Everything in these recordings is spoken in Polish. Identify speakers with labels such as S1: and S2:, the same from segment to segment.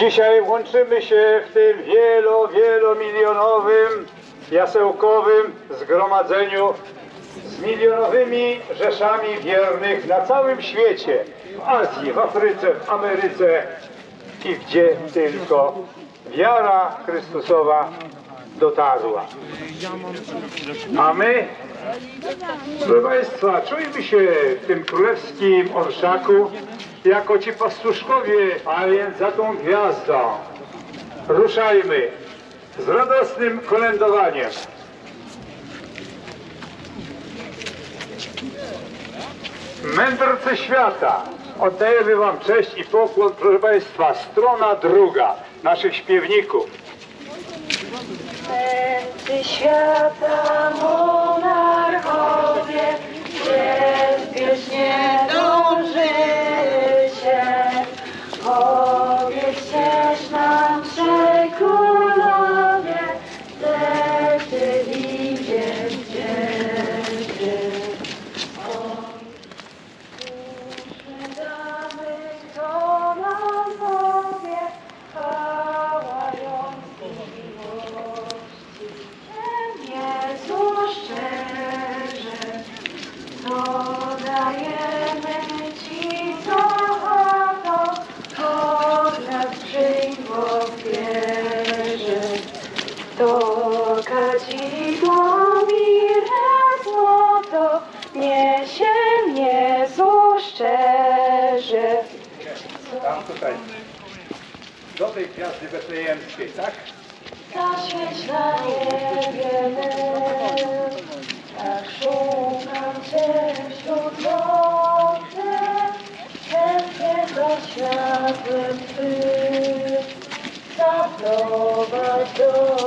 S1: Dzisiaj łączymy się w tym wielo, wielomilionowym, jasełkowym zgromadzeniu z milionowymi rzeszami wiernych na całym świecie, w Azji, w Afryce, w Ameryce i gdzie tylko wiara Chrystusowa dotarła. A my, proszę Państwa, czujmy się w tym królewskim orszaku jako ci pastuszkowie, a więc za tą gwiazdą. Ruszajmy z radosnym kolędowaniem. Mędrcy świata, oddajemy Wam cześć i pokłon, proszę Państwa, strona druga naszych śpiewników.
S2: Mędrcy świata monarchowie, bezpiecznie dążycie.
S1: Tutaj, do tej gwiazdy betlejemskiej, tak?
S2: Zaświeć na niebie tak szukam Cię wśród nocy, chętnie za światłem Twym, zaprowadź do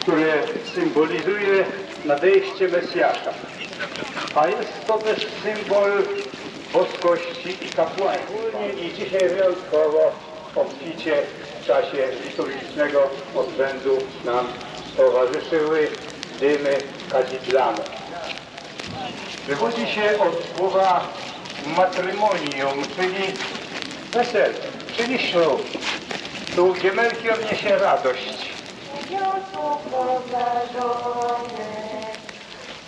S1: które symbolizuje nadejście Mesjasza. A jest to też symbol boskości i kapłaństwa. I dzisiaj wyjątkowo obficie w czasie liturgicznego odbędu nam towarzyszyły dymy kadzidlane. Wywodzi się od słowa matrymonium, czyli wesele, czyli ślub. Tu Giemelki odniesie radość.
S2: Wiosłów obdarzony,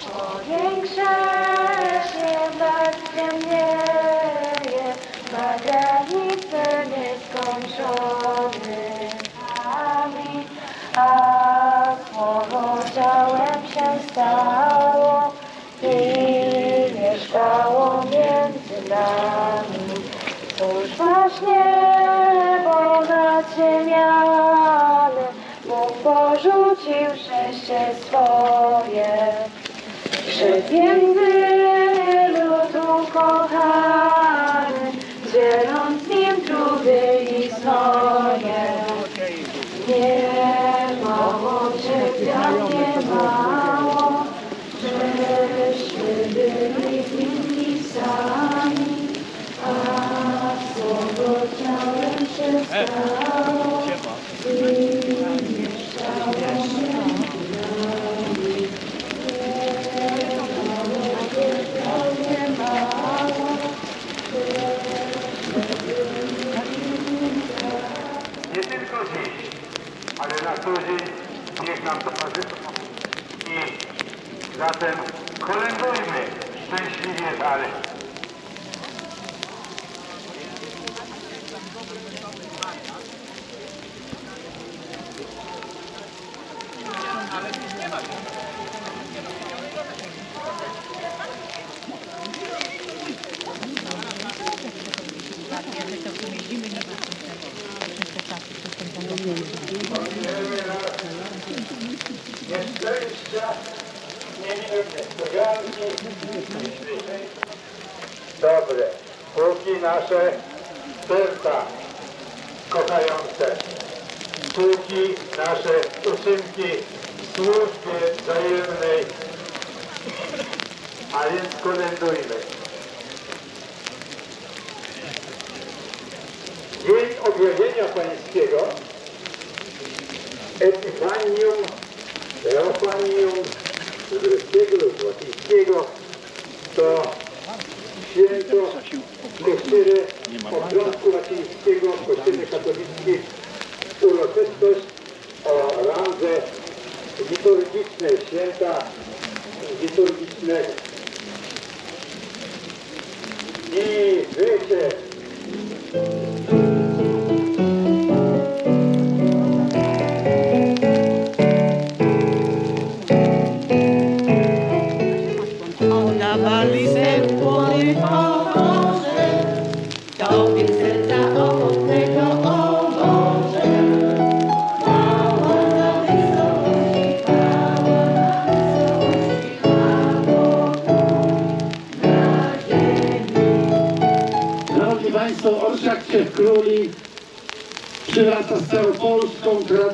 S2: powiększe się ciemnieje, na granicy nieskończony. Amin. A słowo ciałem się stało i mieszkało między nami. Cóż właśnie ponad ziemiany Bóg porzucił szczęście swoje. Krzyk między kochany, dzieląc z nim trudy i znoje. Nie mało cierpiał, nie mało, żeśmy byli winni sami, a słowo ciałem się stało
S1: dzień niech nam towarzyszą. I zatem kolędujmy szczęśliwie dalej. nieszczęścia, dobre, póki nasze serca kochające, póki nasze uczynki w służbie wzajemnej, a więc kolędujmy. Dzień objawienia Pańskiego. Epifanium, Teofanium greckiego lub łacińskiego to święto kościele obrządku łacińskiego w kościele uroczystość o randze liturgicznej, święta liturgicznego. I wiecie,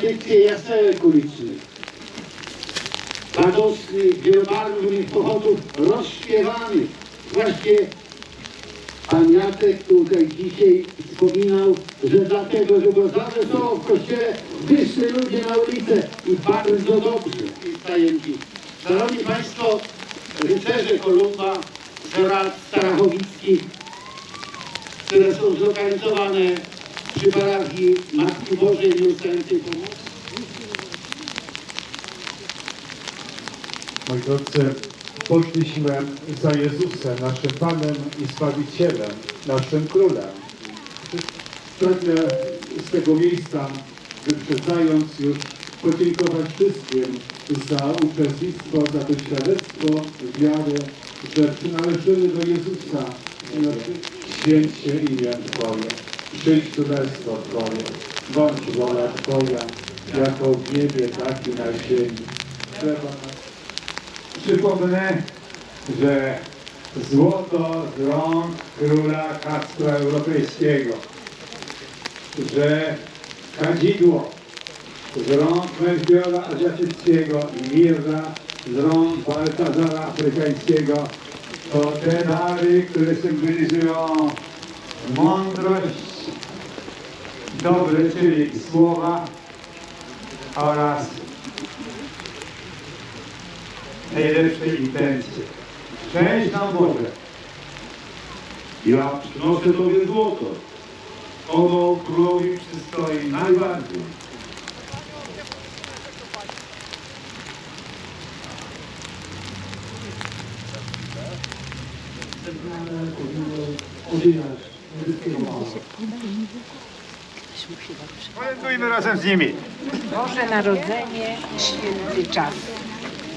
S3: tradycję jasełek ulicznych. Radosnych, wielobarwnych pochodów rozśpiewanych. Właśnie Pan Jacek tutaj dzisiaj wspominał, że dlatego, że było za wesoło w kościele, wyszli ludzie na ulicę i bardzo dobrze i tajemniczy. Szanowni Państwo, rycerze Kolumba, Gerard Starachowicki, które są zlokalizowane przy parafii Matki Bożej Nieustającej Pomocy.
S4: Moi drodzy, poszliśmy za Jezusem, naszym Panem i Zbawicielem, naszym Królem. Pragnę z tego miejsca, wyprzedzając już, podziękować wszystkim za uczestnictwo, za to świadectwo wiary, że przynależymy do Jezusa. Święć się imię Twoje, przyjdź królestwo Twoje, bądź wola Twoja, jako w niebie, tak i na ziemi. Nas Przypomnę, że złoto z rąk króla Kacpra Europejskiego, że kadzidło z rąk Melchiora Azjatyckiego i mirra z rąk Baltazara Afrykańskiego to te dary, które symbolizują mądrość, dobre, czyli słowa oraz najlepsze intencje. Szczęść nam Boże.
S3: Ja przynoszę Tobie złoto. Ono królowi przystoi najbardziej.
S1: kolędujmy razem z nimi.
S5: Boże Narodzenie, święty czas.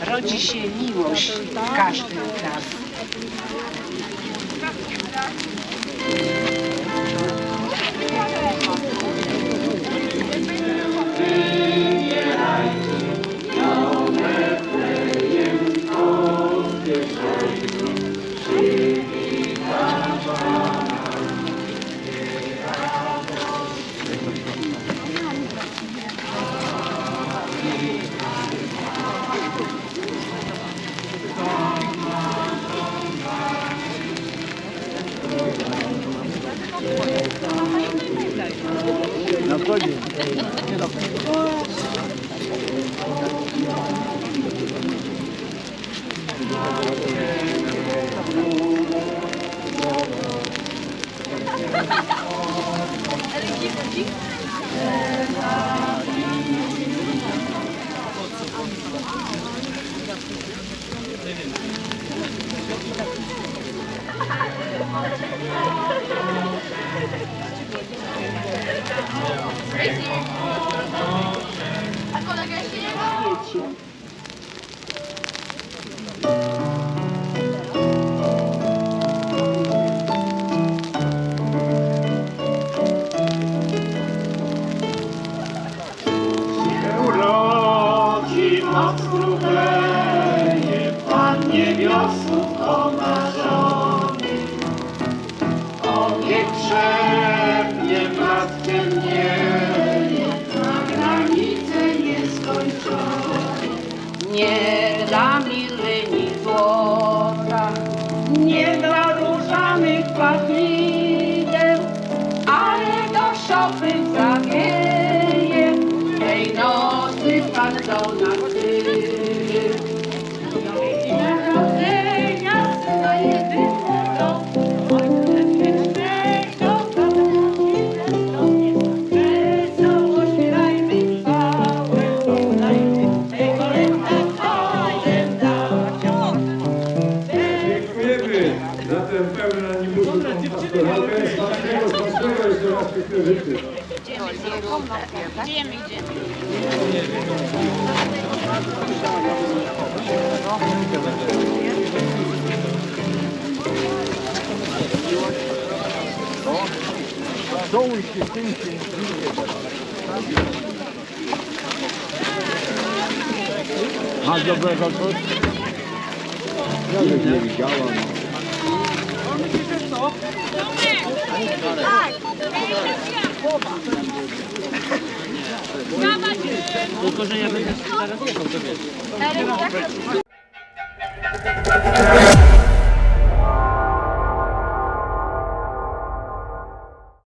S5: Rodzi się miłość w każdym z.
S6: 나까지 Thank you. Thank you. Pastor, halkaya saygı pastor ve istirahat bekliyor. Diyemeyeceğim.
S4: Doğu işi, sin işi. Hadi buraya kalkın. Ya da bir yalan. Życzę.
S2: Tylko, że ja będę zaraz jechał, to wiesz.